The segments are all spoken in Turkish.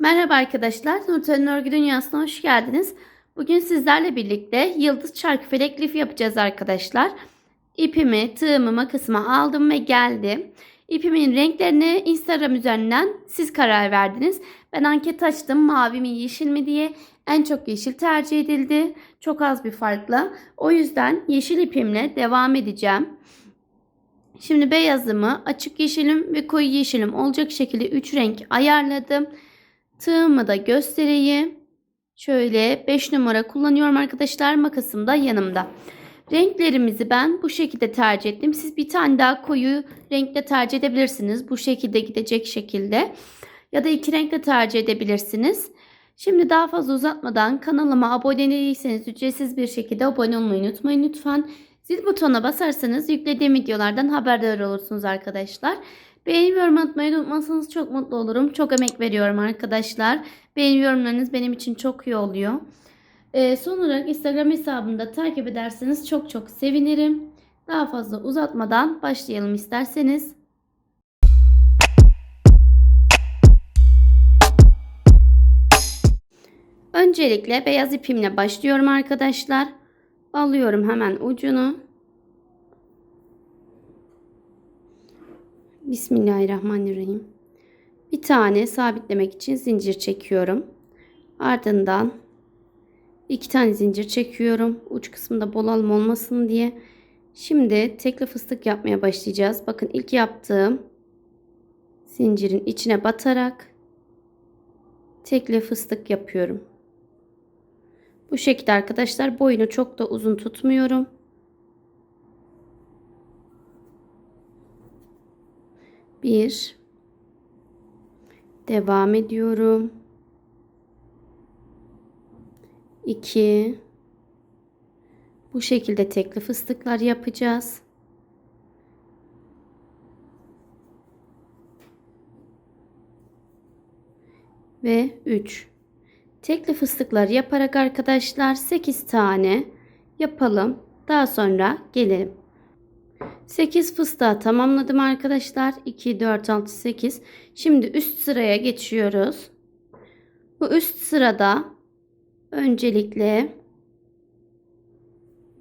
Merhaba arkadaşlar, Nurten'in Örgü Dünyası'na hoş geldiniz. Bugün sizlerle birlikte yıldız çarkı felek lif yapacağız arkadaşlar. İpimi, tığımı, makasımı aldım ve geldim. İpimin renklerini Instagram üzerinden siz karar verdiniz. Ben anket açtım mavi mi yeşil mi diye. En çok yeşil tercih edildi. Çok az bir farkla. O yüzden yeşil ipimle devam edeceğim. Şimdi beyazımı, açık yeşilim ve koyu yeşilim olacak şekilde 3 renk ayarladım. Tığımı da göstereyim. Şöyle 5 numara kullanıyorum arkadaşlar. Makasım da yanımda. Renklerimizi ben bu şekilde tercih ettim. Siz bir tane daha koyu renkle tercih edebilirsiniz. Bu şekilde gidecek şekilde. Ya da iki renkle tercih edebilirsiniz. Şimdi daha fazla uzatmadan kanalıma abone değilseniz ücretsiz bir şekilde abone olmayı unutmayın lütfen. Zil butonuna basarsanız yüklediğim videolardan haberdar olursunuz arkadaşlar. Beğeni yorum atmayı unutmazsanız çok mutlu olurum. Çok emek veriyorum arkadaşlar. Beğeni yorumlarınız benim için çok iyi oluyor. Ee, son olarak Instagram hesabımda takip ederseniz çok çok sevinirim. Daha fazla uzatmadan başlayalım isterseniz. Öncelikle beyaz ipimle başlıyorum arkadaşlar. Alıyorum hemen ucunu. Bismillahirrahmanirrahim. Bir tane sabitlemek için zincir çekiyorum. Ardından iki tane zincir çekiyorum. Uç kısmında bolalım olmasın diye. Şimdi tekli fıstık yapmaya başlayacağız. Bakın ilk yaptığım zincirin içine batarak tekli fıstık yapıyorum. Bu şekilde arkadaşlar boyunu çok da uzun tutmuyorum. Bir. Devam ediyorum. İki. Bu şekilde tekli fıstıklar yapacağız. Ve 3. Tekli fıstıklar yaparak arkadaşlar 8 tane yapalım. Daha sonra gelelim. 8 fıstığı tamamladım arkadaşlar. 2, 4, 6, 8. Şimdi üst sıraya geçiyoruz. Bu üst sırada öncelikle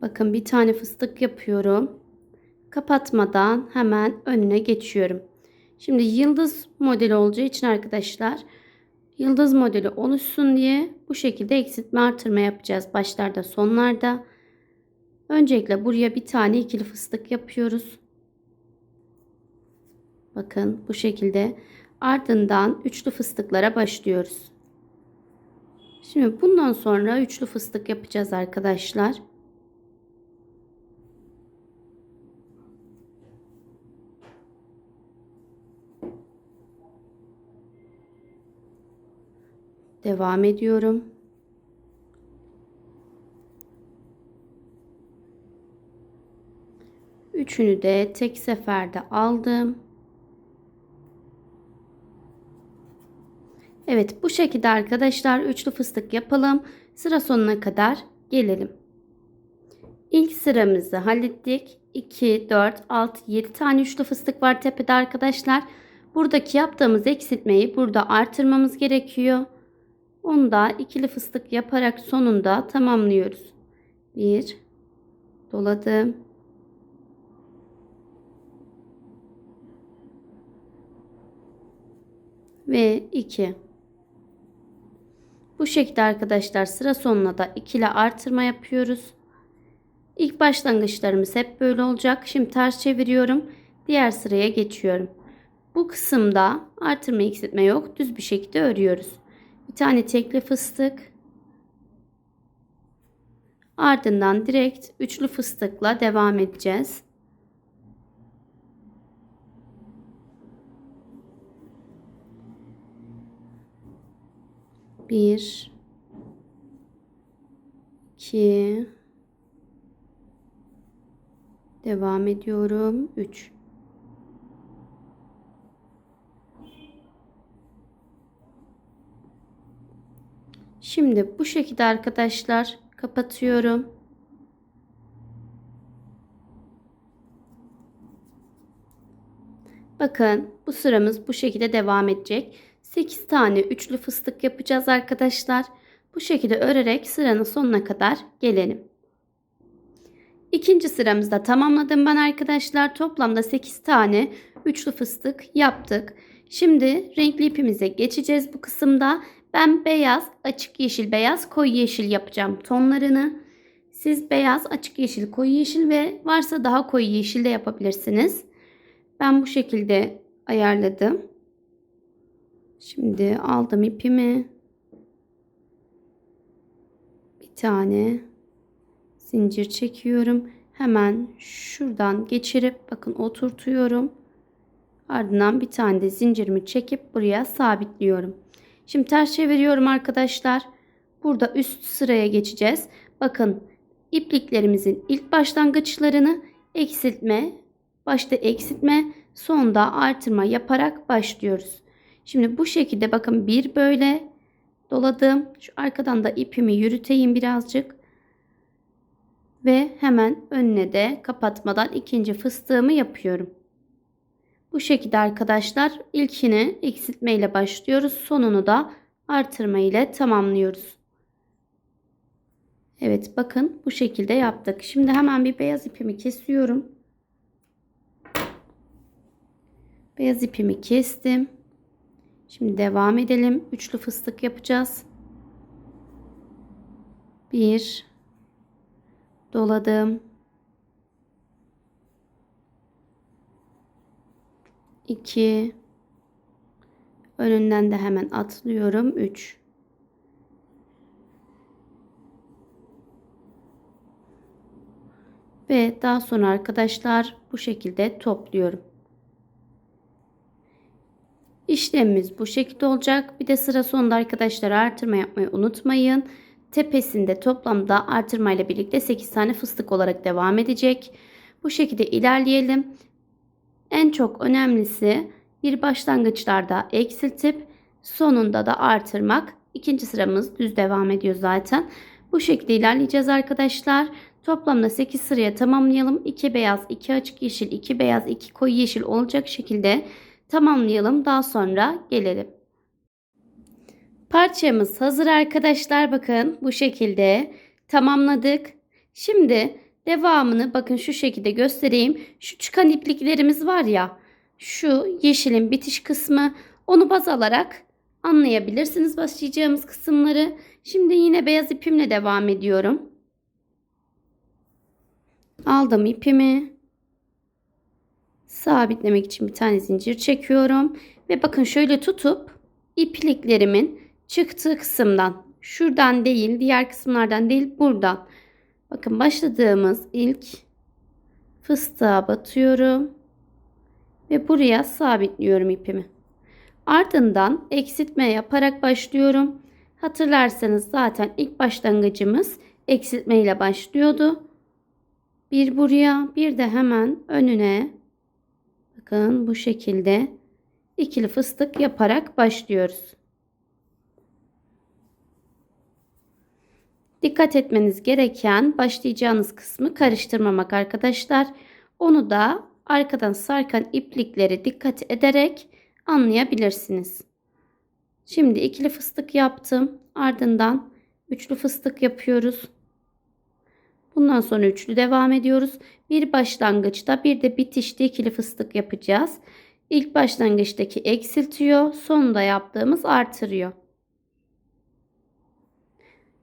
bakın bir tane fıstık yapıyorum. Kapatmadan hemen önüne geçiyorum. Şimdi yıldız modeli olacağı için arkadaşlar yıldız modeli oluşsun diye bu şekilde eksiltme artırma yapacağız başlarda sonlarda. Öncelikle buraya bir tane ikili fıstık yapıyoruz. Bakın bu şekilde ardından üçlü fıstıklara başlıyoruz. Şimdi bundan sonra üçlü fıstık yapacağız arkadaşlar. Devam ediyorum. Üçünü de tek seferde aldım. Evet bu şekilde arkadaşlar üçlü fıstık yapalım. Sıra sonuna kadar gelelim. İlk sıramızı hallettik. 2, 4, 6, 7 tane üçlü fıstık var tepede arkadaşlar. Buradaki yaptığımız eksiltmeyi burada artırmamız gerekiyor. Onu da ikili fıstık yaparak sonunda tamamlıyoruz. 1 doladım. Ve 2. Bu şekilde arkadaşlar sıra sonuna da ikili artırma yapıyoruz. İlk başlangıçlarımız hep böyle olacak. Şimdi ters çeviriyorum. Diğer sıraya geçiyorum. Bu kısımda artırma eksiltme yok. Düz bir şekilde örüyoruz. Bir tane tekli fıstık. Ardından direkt üçlü fıstıkla devam edeceğiz. Bir, iki, devam ediyorum. Üç. Şimdi bu şekilde arkadaşlar kapatıyorum. Bakın bu sıramız bu şekilde devam edecek. 8 tane üçlü fıstık yapacağız arkadaşlar. Bu şekilde örerek sıranın sonuna kadar gelelim. İkinci sıramızda tamamladım ben arkadaşlar. Toplamda 8 tane üçlü fıstık yaptık. Şimdi renkli ipimize geçeceğiz bu kısımda. Ben beyaz, açık yeşil, beyaz, koyu yeşil yapacağım tonlarını. Siz beyaz, açık yeşil, koyu yeşil ve varsa daha koyu yeşil de yapabilirsiniz. Ben bu şekilde ayarladım. Şimdi aldım ipimi. Bir tane zincir çekiyorum. Hemen şuradan geçirip bakın oturtuyorum. Ardından bir tane de zincirimi çekip buraya sabitliyorum. Şimdi ters çeviriyorum arkadaşlar. Burada üst sıraya geçeceğiz. Bakın ipliklerimizin ilk başlangıçlarını eksiltme, başta eksiltme, sonda artırma yaparak başlıyoruz. Şimdi bu şekilde bakın bir böyle doladım. Şu arkadan da ipimi yürüteyim birazcık. Ve hemen önüne de kapatmadan ikinci fıstığımı yapıyorum. Bu şekilde arkadaşlar ilkini eksiltme ile başlıyoruz. Sonunu da artırma ile tamamlıyoruz. Evet bakın bu şekilde yaptık. Şimdi hemen bir beyaz ipimi kesiyorum. Beyaz ipimi kestim. Şimdi devam edelim. Üçlü fıstık yapacağız. Bir doladım. 2 önünden de hemen atlıyorum 3 ve daha sonra arkadaşlar bu şekilde topluyorum. İşlemimiz bu şekilde olacak. Bir de sıra sonunda arkadaşlar artırma yapmayı unutmayın. Tepesinde toplamda artırma ile birlikte 8 tane fıstık olarak devam edecek. Bu şekilde ilerleyelim. En çok önemlisi bir başlangıçlarda eksiltip sonunda da artırmak. İkinci sıramız düz devam ediyor zaten. Bu şekilde ilerleyeceğiz arkadaşlar. Toplamda 8 sıraya tamamlayalım. 2 beyaz, 2 açık yeşil, 2 beyaz, 2 koyu yeşil olacak şekilde tamamlayalım. Daha sonra gelelim. Parçamız hazır arkadaşlar. Bakın bu şekilde tamamladık. Şimdi devamını bakın şu şekilde göstereyim. Şu çıkan ipliklerimiz var ya. Şu yeşilin bitiş kısmı. Onu baz alarak anlayabilirsiniz başlayacağımız kısımları. Şimdi yine beyaz ipimle devam ediyorum. Aldım ipimi. Sabitlemek için bir tane zincir çekiyorum. Ve bakın şöyle tutup ipliklerimin çıktığı kısımdan şuradan değil diğer kısımlardan değil buradan. Bakın başladığımız ilk fıstığa batıyorum. Ve buraya sabitliyorum ipimi. Ardından eksiltme yaparak başlıyorum. Hatırlarsanız zaten ilk başlangıcımız eksiltme ile başlıyordu. Bir buraya bir de hemen önüne bakın bu şekilde ikili fıstık yaparak başlıyoruz. Dikkat etmeniz gereken başlayacağınız kısmı karıştırmamak arkadaşlar. Onu da arkadan sarkan iplikleri dikkat ederek anlayabilirsiniz. Şimdi ikili fıstık yaptım. Ardından üçlü fıstık yapıyoruz. Bundan sonra üçlü devam ediyoruz. Bir başlangıçta bir de bitişte ikili fıstık yapacağız. İlk başlangıçtaki eksiltiyor. Sonunda yaptığımız artırıyor.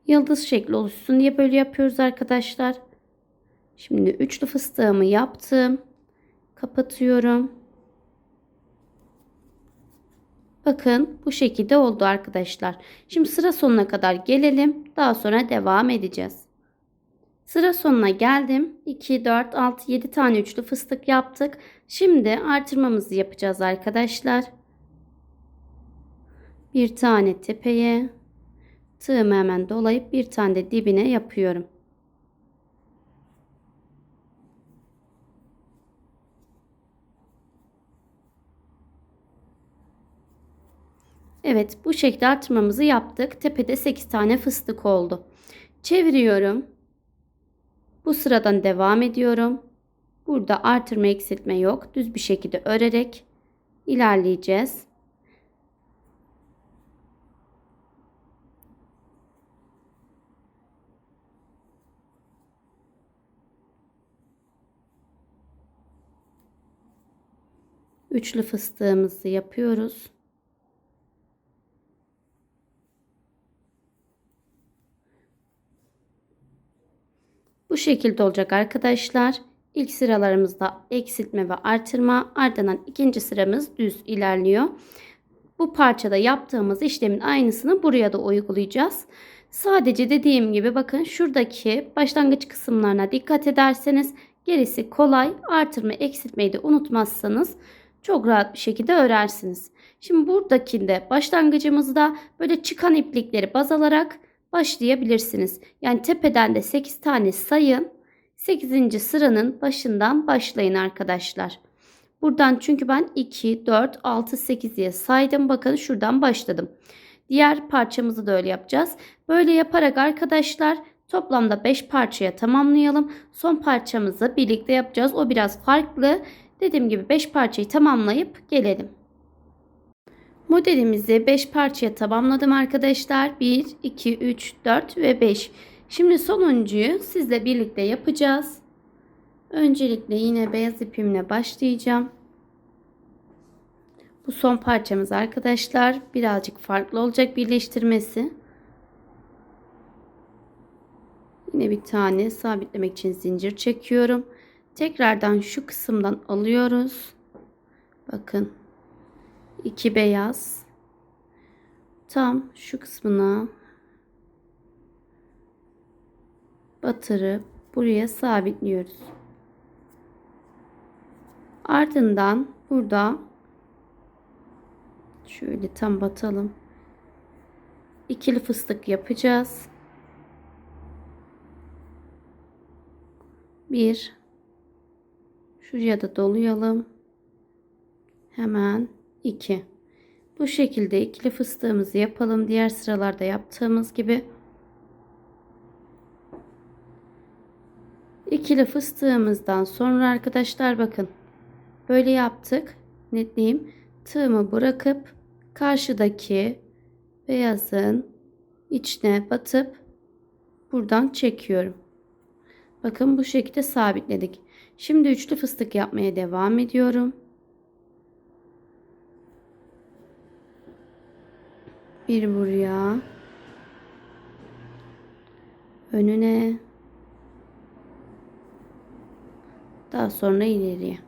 Yıldız şekli oluşsun diye böyle yapıyoruz arkadaşlar. Şimdi üçlü fıstığımı yaptım. Kapatıyorum. Bakın bu şekilde oldu arkadaşlar. Şimdi sıra sonuna kadar gelelim. Daha sonra devam edeceğiz. Sıra sonuna geldim. 2, 4, 6, 7 tane üçlü fıstık yaptık. Şimdi artırmamızı yapacağız arkadaşlar. Bir tane tepeye tığımı hemen dolayıp bir tane de dibine yapıyorum. Evet bu şekilde artırmamızı yaptık. Tepede 8 tane fıstık oldu. Çeviriyorum. Bu sıradan devam ediyorum. Burada artırma eksiltme yok. Düz bir şekilde örerek ilerleyeceğiz. Üçlü fıstığımızı yapıyoruz. Bu şekilde olacak arkadaşlar. İlk sıralarımızda eksiltme ve artırma ardından ikinci sıramız düz ilerliyor. Bu parçada yaptığımız işlemin aynısını buraya da uygulayacağız. Sadece dediğim gibi bakın şuradaki başlangıç kısımlarına dikkat ederseniz gerisi kolay. Artırma eksiltmeyi de unutmazsanız çok rahat bir şekilde örersiniz. Şimdi buradakinde başlangıcımızda böyle çıkan iplikleri baz alarak başlayabilirsiniz. Yani tepeden de 8 tane sayın. 8. sıranın başından başlayın arkadaşlar. Buradan çünkü ben 2, 4, 6, 8 diye saydım. Bakın şuradan başladım. Diğer parçamızı da öyle yapacağız. Böyle yaparak arkadaşlar toplamda 5 parçaya tamamlayalım. Son parçamızı birlikte yapacağız. O biraz farklı. Dediğim gibi 5 parçayı tamamlayıp gelelim. Modelimizi 5 parçaya tamamladım arkadaşlar. 1, 2, 3, 4 ve 5. Şimdi sonuncuyu sizle birlikte yapacağız. Öncelikle yine beyaz ipimle başlayacağım. Bu son parçamız arkadaşlar. Birazcık farklı olacak birleştirmesi. Yine bir tane sabitlemek için zincir çekiyorum. Tekrardan şu kısımdan alıyoruz. Bakın. İki beyaz. Tam şu kısmına batırıp buraya sabitliyoruz. Ardından burada şöyle tam batalım. İkili fıstık yapacağız. Bir şuraya da dolayalım. Hemen iki. Bu şekilde ikili fıstığımızı yapalım. Diğer sıralarda yaptığımız gibi. İkili fıstığımızdan sonra arkadaşlar bakın. Böyle yaptık. Netleyeyim. Tığımı bırakıp karşıdaki beyazın içine batıp buradan çekiyorum. Bakın bu şekilde sabitledik. Şimdi üçlü fıstık yapmaya devam ediyorum. Bir buraya. Önüne. Daha sonra ileriye.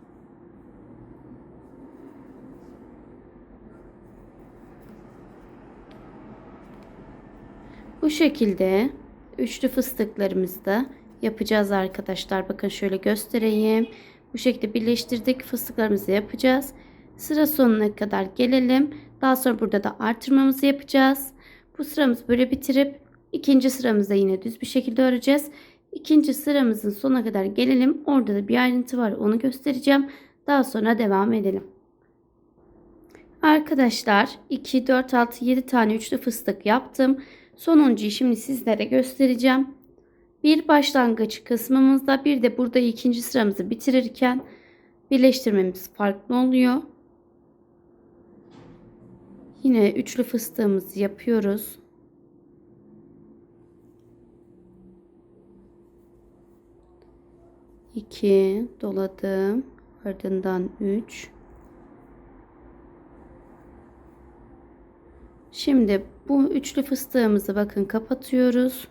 Bu şekilde üçlü fıstıklarımızı da yapacağız arkadaşlar. Bakın şöyle göstereyim. Bu şekilde birleştirdik. Fıstıklarımızı yapacağız. Sıra sonuna kadar gelelim. Daha sonra burada da artırmamızı yapacağız. Bu sıramızı böyle bitirip ikinci sıramızda yine düz bir şekilde öreceğiz. İkinci sıramızın sonuna kadar gelelim. Orada da bir ayrıntı var. Onu göstereceğim. Daha sonra devam edelim. Arkadaşlar 2, 4, 6, 7 tane üçlü fıstık yaptım. Sonuncuyu şimdi sizlere göstereceğim. Bir başlangıç kısmımızda bir de burada ikinci sıramızı bitirirken birleştirmemiz farklı oluyor. Yine üçlü fıstığımızı yapıyoruz. İki doladım. Ardından üç. Şimdi bu üçlü fıstığımızı bakın kapatıyoruz.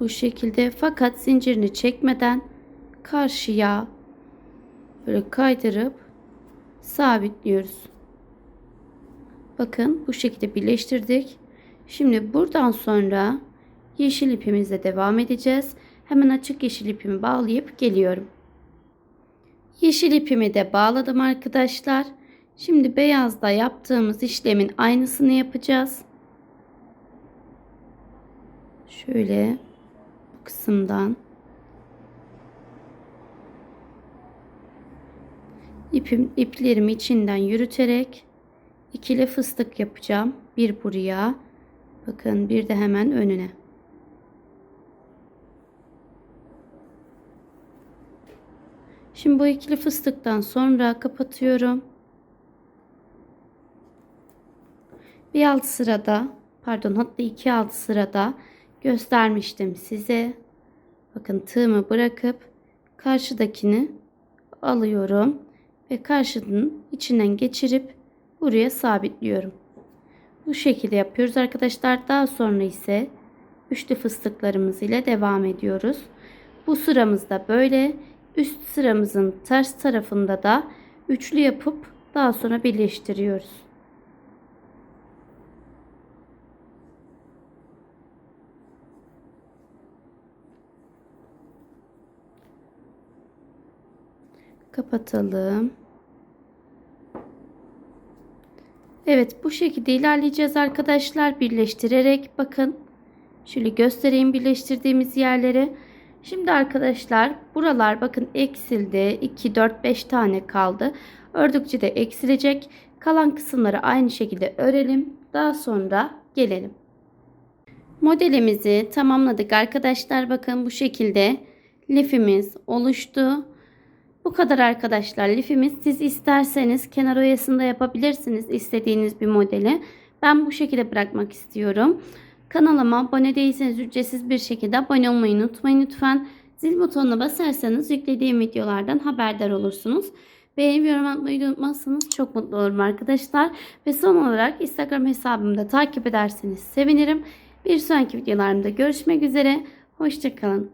Bu şekilde fakat zincirini çekmeden karşıya böyle kaydırıp sabitliyoruz. Bakın bu şekilde birleştirdik. Şimdi buradan sonra yeşil ipimizle devam edeceğiz. Hemen açık yeşil ipimi bağlayıp geliyorum. Yeşil ipimi de bağladım arkadaşlar. Şimdi beyazda yaptığımız işlemin aynısını yapacağız. Şöyle bu kısımdan ipim iplerimi içinden yürüterek ikili fıstık yapacağım. Bir buraya. Bakın bir de hemen önüne. Şimdi bu ikili fıstıktan sonra kapatıyorum. Bir alt sırada pardon hatta iki alt sırada göstermiştim size. Bakın tığımı bırakıp karşıdakini alıyorum ve karşının içinden geçirip buraya sabitliyorum. Bu şekilde yapıyoruz arkadaşlar. Daha sonra ise üçlü fıstıklarımız ile devam ediyoruz. Bu sıramızda böyle üst sıramızın ters tarafında da üçlü yapıp daha sonra birleştiriyoruz. Kapatalım. Evet bu şekilde ilerleyeceğiz arkadaşlar. Birleştirerek bakın. Şöyle göstereyim birleştirdiğimiz yerleri. Şimdi arkadaşlar buralar bakın eksildi. 2, 4, 5 tane kaldı. Ördükçe de eksilecek. Kalan kısımları aynı şekilde örelim. Daha sonra gelelim. Modelimizi tamamladık arkadaşlar. Bakın bu şekilde lifimiz oluştu. Bu kadar arkadaşlar lifimiz. Siz isterseniz kenar oyasında yapabilirsiniz istediğiniz bir modeli. Ben bu şekilde bırakmak istiyorum. Kanalıma abone değilseniz ücretsiz bir şekilde abone olmayı unutmayın lütfen. Zil butonuna basarsanız yüklediğim videolardan haberdar olursunuz. Beğeni ve yorum atmayı unutmazsanız çok mutlu olurum arkadaşlar. Ve son olarak Instagram hesabımda takip ederseniz sevinirim. Bir sonraki videolarımda görüşmek üzere. Hoşçakalın.